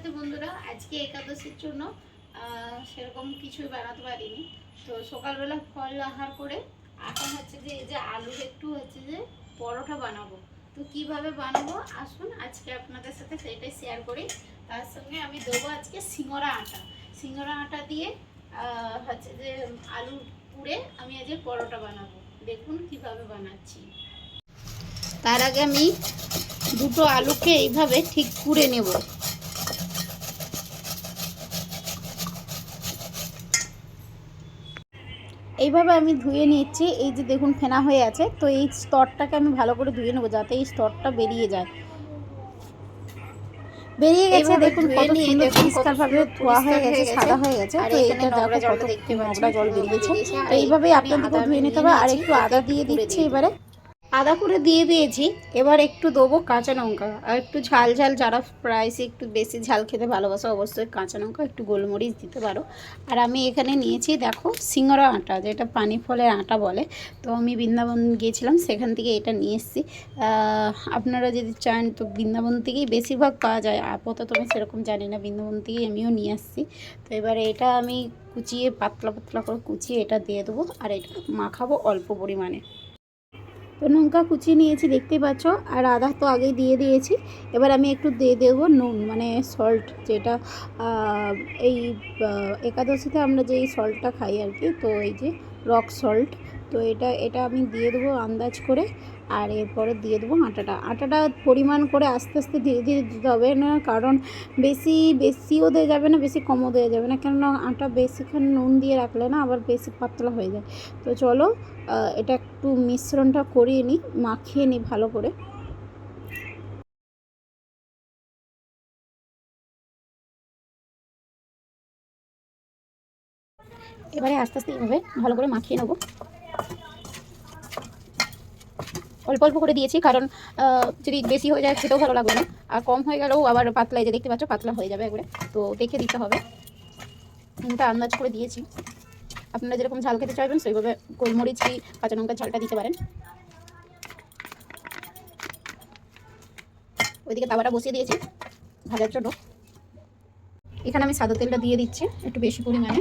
রাতে বন্ধুরা, আজকে একাদশীর জন্য সেরকম কিছুই বানাতে পারিনি। তো সকালবেলা ফল আহার করে, এখন হচ্ছে যে, এই যে আলুর একটু হচ্ছে যে পরোটা বানাবো। তো কীভাবে বানাবো? আসুন, আজকে আপনাদের সাথে সেটাই শেয়ার করি। তার সঙ্গে আমি দেবো আজকে সিঙ্গরা আটা। সিঙ্গরা আটা দিয়ে হচ্ছে যে আলু পুড়ে আমি আজকে পরোটা বানাবো। দেখুন কীভাবে বানাচ্ছি। তার আগে আমি দুটো আলুকে এইভাবে ঠিক কুড়ে নেব। এইভাবে আমি ধুয়ে নিচ্ছি। এই যে দেখুন ফেনা হয়ে আছে। তো এই স্তরটাকে আমি ভালো করে ধুয়ে নেব যাতে এই স্তরটা বেরিয়ে যায়। বেরিয়ে গেছে। দেখুন কত সুন্দর পরিষ্কার ভাবে ধোয়া হয়ে গেছে সাদা হয়ে গেছে। তো এটা দেখো কত নোংরা জল বেরিয়েছে। তো এইভাবেই আমি আপনাদেরকে ধুয়ে নিতে হবে। আর একটু আদা দিয়ে দিচ্ছি এবারে। আদা করে দিয়ে দিয়েছি। এবার একটু দেবো কাঁচা লঙ্কা। আর একটু ঝাল ঝাল, যারা প্রাইসে একটু বেশি ঝাল খেতে ভালোবাসে, অবশ্যই কাঁচা লঙ্কা, একটু গোলমরিচ দিতে পারো। আর আমি এখানে নিয়েছি, দেখো, সিঙ্গরা আটা, যেটা পানি ফলের আটা বলে। তো আমি বৃন্দাবন গিয়েছিলাম, সেখান থেকে এটা নিয়ে এসেছি। আপনারা যদি চান, তো বৃন্দাবন থেকেই বেশিরভাগ পাওয়া যায়। আপাতত আমি সেরকম জানি না, বৃন্দাবন থেকেই আমিও নিয়ে আসছি। তো এবারে এটা আমি কুচিয়ে, পাতলা পাতলা করে কুচিয়ে এটা দিয়ে দেবো। আর এটা মাখাবো অল্প পরিমাণে। তো লঙ্কা কুচিয়ে নিয়েছি, দেখতে পাচ্ছ? আর আদা তো আগেই দিয়ে দিয়েছি। এবার আমি একটু দিয়ে দেবো নুন মানে সল্ট যেটা এই একাদশীতে আমরা যে এই সল্টটা খাই আর কি, তো এই যে রক সল্ট তো এটা এটা আমি দিয়ে দেবো আন্দাজ করে, আর এরপরে দিয়ে দেবো আটাটা। আটাটা পরিমাণ করে আস্তে আস্তে ধীরে ধীরে দিতে হবে না, কারণ বেশি, বেশিও দেওয়া যাবে না, বেশি কমও দেওয়া যাবে না, কেননা আটা বেশিক্ষণ নুন দিয়ে রাখলে না আবার বেশি পাতলা হয়ে যায়। তো চলো এটা একটু মিশ্রণটা করিয়ে নিই, মাখিয়ে নিই ভালো করে। এবারে আস্তে আস্তে এইভাবে ভালো করে মাখিয়ে নেব। অল্প অল্প করে দিয়েছি, কারণ যদি বেশি হয়ে যায় খেতেও ভালো লাগবে না। আর কম হয়ে গেলেও আবার পাতলা যে দেখতে পাচ্ছ, পাতলা হয়ে যাবে একবারে। তো দেখে দিতে হবে। নুনটা আন্দাজ করে দিয়েছি। আপনারা যেরকম ঝাল খেতে চাইবেন, সেইভাবে গোলমরিচ কি কাঁচা লঙ্কার ঝালটা দিতে পারেন। ওইদিকে তাওয়াটা বসিয়ে দিয়েছি, ভাজার জন্য। এখানে আমি সাদা তেলটা দিয়ে দিচ্ছি, একটু বেশি পরিমাণে।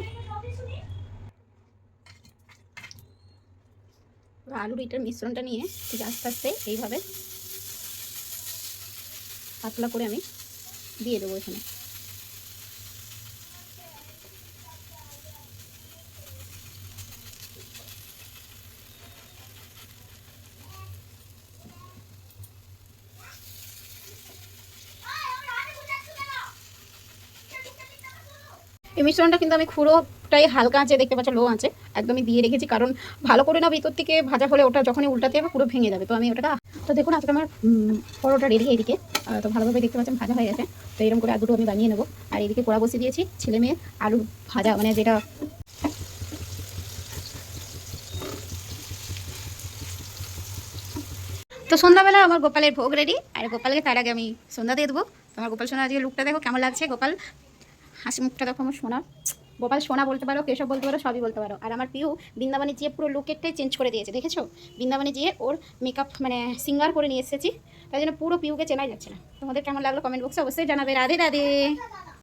আলুর এটার মিশ্রণটা নিয়ে ঠিক আস্তে আস্তে এইভাবে পাতলা করে আমি দিয়ে দেবো এখানে। এই মিশ্রণটা কিন্তু আমি পুরোটাই হালকা আঁচে দেখতে পাচ্ছ লো আঁচে একদমই দিয়ে রেখেছি, কারণ ভালো করে না ভিতর থেকে ভাজা হলে ওটা যখনই উল্টাতে হবে, পুরো ভেঙে যাবে। তো আমি ওটা তো দেখুন আজকে আমার পরোটা রেডি এদিকে তো ভালোভাবে দেখতে পাচ্ছেন ভাজা হয়ে গেছে। তো এরকম করে আর দুটো আমি বানিয়ে নেব। আর এদিকে পোড়া বসিয়ে দিয়েছি, ছেলে মেয়ে আলু ভাজা মানে যেটা তো সন্ধ্যাবেলা আমার গোপালের ভোগ রেডি আর গোপালকে তার আগে আমি সন্ধ্যা দিয়ে দেবো। তোমার গোপাল সোনা আজকে লুকটা দেখো, কেমন লাগছে গোপাল? হাসি মুখটা দেখো আমার সোনা গোপাল সোনা বলতে পারো, কেশব বলতে পারো, সবই বলতে পারো। আর আমার প্রিয় বৃন্দাবনে যেয়ে পুরো লুকেরটাই চেঞ্জ করে দিয়েছে, দেখেছ? বৃন্দাবনে যেয়ে ওর মেকআপ মানে সিঙ্গার করে নিয়ে এসেছি। তাই জন্য পুরো পিউকে চেনাই যাচ্ছে না। তোমাদের কেমন লাগল কমেন্ট বক্সে অবশ্যই জানাবে। রাধে রাধে।